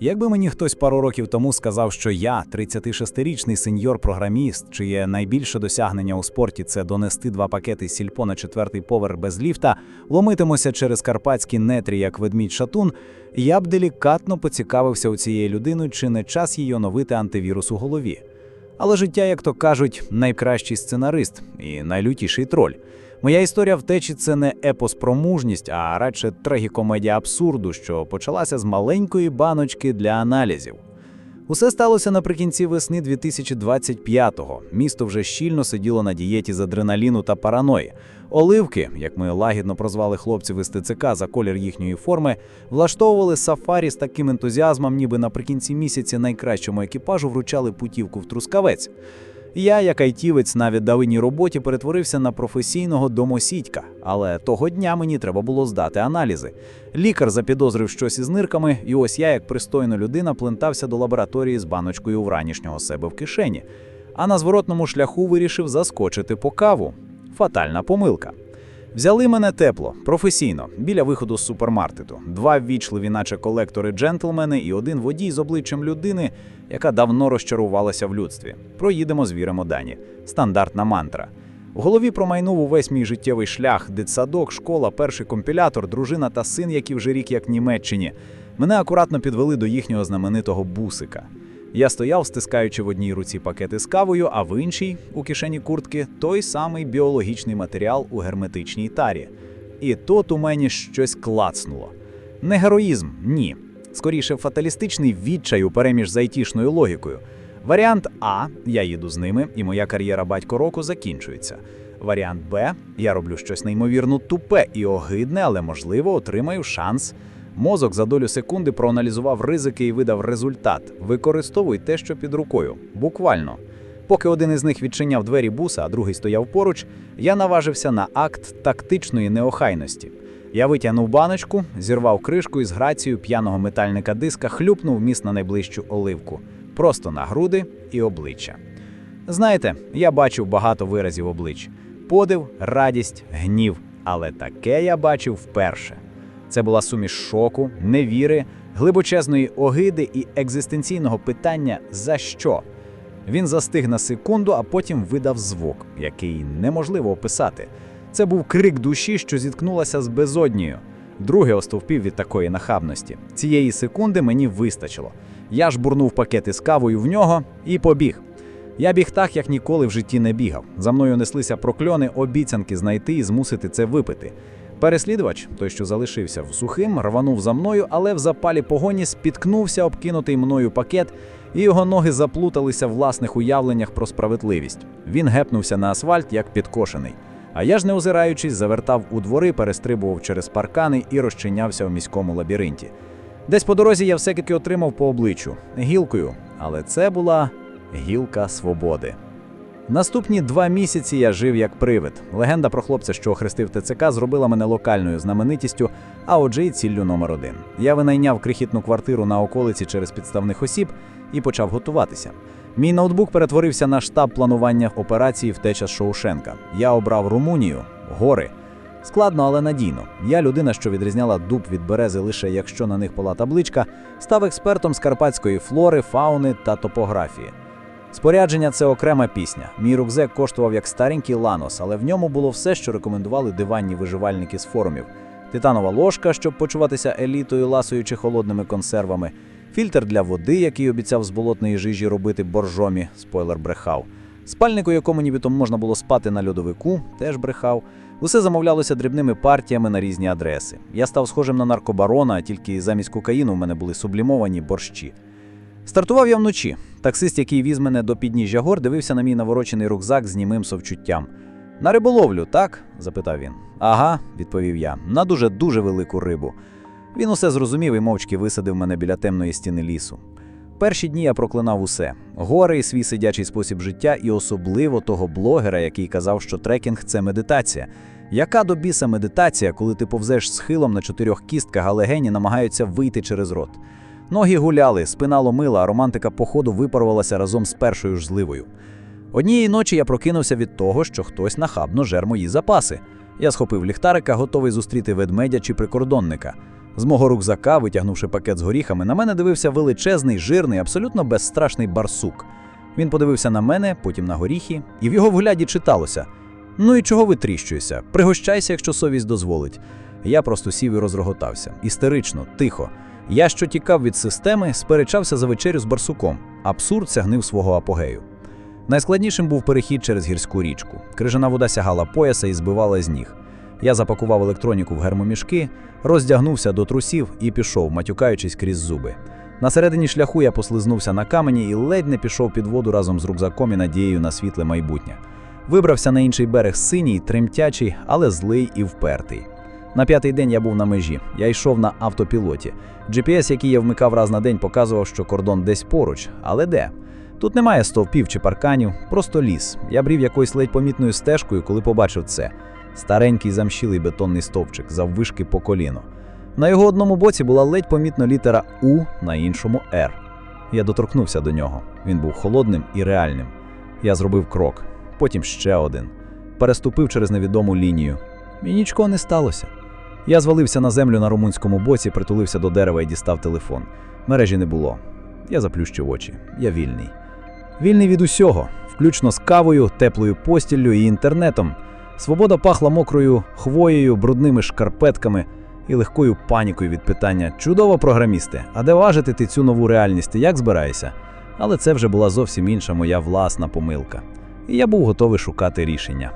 Якби мені хтось пару років тому сказав, що я, 36-річний сеньор-програміст, чиє найбільше досягнення у спорті це донести два пакети сільпо на четвертий поверх без ліфта, ломитимуся через карпатські нетрі, як ведмідь шатун, я б делікатно поцікавився у цієї людини, чи не час їй оновити антивірус у голові. Але життя, як то кажуть, найкращий сценарист і найлютіший троль. Моя історія втечі це не епос про мужність, а радше трагікомедія абсурду, що почалася з маленької баночки для аналізів. Усе сталося наприкінці весни 2025-го. Місто вже щільно сиділо на дієті з адреналіну та параної. Оливки, як ми лагідно прозвали хлопців із ТЦК за колір їхньої форми, влаштовували сафарі з таким ентузіазмом, ніби наприкінці місяця найкращому екіпажу вручали путівку в Трускавець. Я, як айтівець на віддаленій роботі, перетворився на професійного домосідька, але того дня мені треба було здати аналізи. Лікар запідозрив щось із нирками, і ось я, як пристойна людина, плентався до лабораторії з баночкою вранішнього себе в кишені. А на зворотному шляху вирішив заскочити по каву. Фатальна помилка. Взяли мене тепло, професійно, біля виходу з супермаркету. Два ввічливі, наче колектори джентльмени, і один водій з обличчям людини, яка давно розчарувалася в людстві. Проїдемо, звіримо дані. Стандартна мантра. В голові промайнув увесь мій життєвий шлях: дитсадок, школа, перший компілятор, дружина та син, які вже рік як Німеччині. Мене акуратно підвели до їхнього знаменитого бусика. Я стояв, стискаючи в одній руці пакети з кавою, а в іншій, у кишені куртки, той самий біологічний матеріал у герметичній тарі. І тут у мені щось клацнуло. Не героїзм, ні. Скоріше, фаталістичний відчай у переміж з айтішною логікою. Варіант А я їду з ними, і моя кар'єра батько року закінчується. Варіант Б я роблю щось неймовірно тупе і огидне, але можливо отримаю шанс. Мозок за долю секунди проаналізував ризики і видав результат. Використовуй те, що під рукою. Буквально. Поки один із них відчиняв двері буса, а другий стояв поруч, я наважився на акт тактичної неохайності. Я витягнув баночку, зірвав кришку і з грацією п'яного метальника диска хлюпнув міст на найближчу оливку, просто на груди і обличчя. Знаєте, я бачив багато виразів облич: подив, радість, гнів, але таке я бачив вперше. Це була суміш шоку, невіри, глибочезної огиди і екзистенційного питання за що. Він застиг на секунду, а потім видав звук, який неможливо описати. Це був крик душі, що зіткнулася з безоднею. Другий остовпів від такої нахабності. Цієї секунди мені вистачило. Я ж бурнув пакети з кавою в нього і побіг. Я біг так, як ніколи в житті не бігав. За мною неслися прокльони, обіцянки знайти і змусити це випити. Переслідувач, той, що залишився в сухим, рванув за мною, але в запалі погоні спіткнувся обкинутий мною пакет, і його ноги заплуталися в власних уявленнях про справедливість. Він гепнувся на асфальт, як підкошений. А я ж, не озираючись, завертав у двори, перестрибував через паркани і розчинявся у міському лабіринті. Десь по дорозі я все-таки отримав по обличчю гілкою, але це була гілка свободи. Наступні два місяці я жив як привид. Легенда про хлопця, що охрестив ТЦК, зробила мене локальною знаменитістю, а отже, і ціллю номер один. Я винайняв крихітну квартиру на околиці через підставних осіб і почав готуватися. Мій ноутбук перетворився на штаб планування операції втеча з Шоушенка. Я обрав Румунію, гори. Складно, але надійно. Я людина, що відрізняла дуб від берези лише якщо на них була табличка, став експертом з карпатської флори, фауни та топографії. Спорядження це окрема пісня. Мій рюкзак коштував як старенький ланос, але в ньому було все, що рекомендували диванні виживальники з форумів: титанова ложка, щоб почуватися елітою, ласуючи холодними консервами, фільтр для води, який обіцяв з болотної жижі робити боржомі, спойлер брехав. Спальник, у якому нібито можна було спати на льодовику, теж брехав. Усе замовлялося дрібними партіями на різні адреси. Я став схожим на наркобарона, тільки замість кокаїну в мене були сублімовані борщі. Стартував я вночі. Таксист, який віз мене до підніжжя гор, дивився на мій наворочений рюкзак з німим совчуттям. На риболовлю, так? запитав він. Ага, відповів я, на дуже дуже велику рибу. Він усе зрозумів і мовчки висадив мене біля темної стіни лісу. Перші дні я проклинав усе: гори і свій сидячий спосіб життя, і особливо того блогера, який казав, що трекінг це медитація. Яка до біса медитація, коли ти повзеш схилом на чотирьох кістках, а легені намагаються вийти через рот? Ноги гуляли, спина ломила, а романтика походу випарувалася разом з першою ж зливою. Однієї ночі я прокинувся від того, що хтось нахабно жер мої запаси. Я схопив ліхтарика, готовий зустріти ведмедя чи прикордонника. З мого рюкзака, витягнувши пакет з горіхами, на мене дивився величезний, жирний, абсолютно безстрашний барсук. Він подивився на мене, потім на горіхи, і в його вгляді читалося: Ну і чого витріщуєшся? Пригощайся, якщо совість дозволить. Я просто сів і розроготався. Істерично, тихо. Я, що тікав від системи, сперечався за вечерю з барсуком. Абсурд сягнив свого апогею. Найскладнішим був перехід через гірську річку. Крижана вода сягала пояса і збивала з ніг. Я запакував електроніку в гермомішки, роздягнувся до трусів і пішов, матюкаючись крізь зуби. На середині шляху я послизнувся на камені і ледь не пішов під воду разом з рюкзаком і надією на світле майбутнє. Вибрався на інший берег синій, тремтячий, але злий і впертий. На п'ятий день я був на межі. Я йшов на автопілоті. GPS, який я вмикав раз на день, показував, що кордон десь поруч, але де? Тут немає стовпів чи парканів, просто ліс. Я брів якоюсь ледь помітною стежкою, коли побачив це. Старенький замщілий бетонний стовпчик, заввишки по коліно. На його одному боці була ледь помітна літера У, на іншому Р. Я доторкнувся до нього. Він був холодним і реальним. Я зробив крок, потім ще один. Переступив через невідому лінію. І нічого не сталося. Я звалився на землю на румунському боці, притулився до дерева і дістав телефон. Мережі не було. Я заплющив очі. Я вільний. Вільний від усього, включно з кавою, теплою постіллю і інтернетом. Свобода пахла мокрою хвоєю, брудними шкарпетками і легкою панікою від питання: чудово, програмісти, а де важити ти цю нову реальність? Як збираєшся? Але це вже була зовсім інша моя власна помилка. І я був готовий шукати рішення.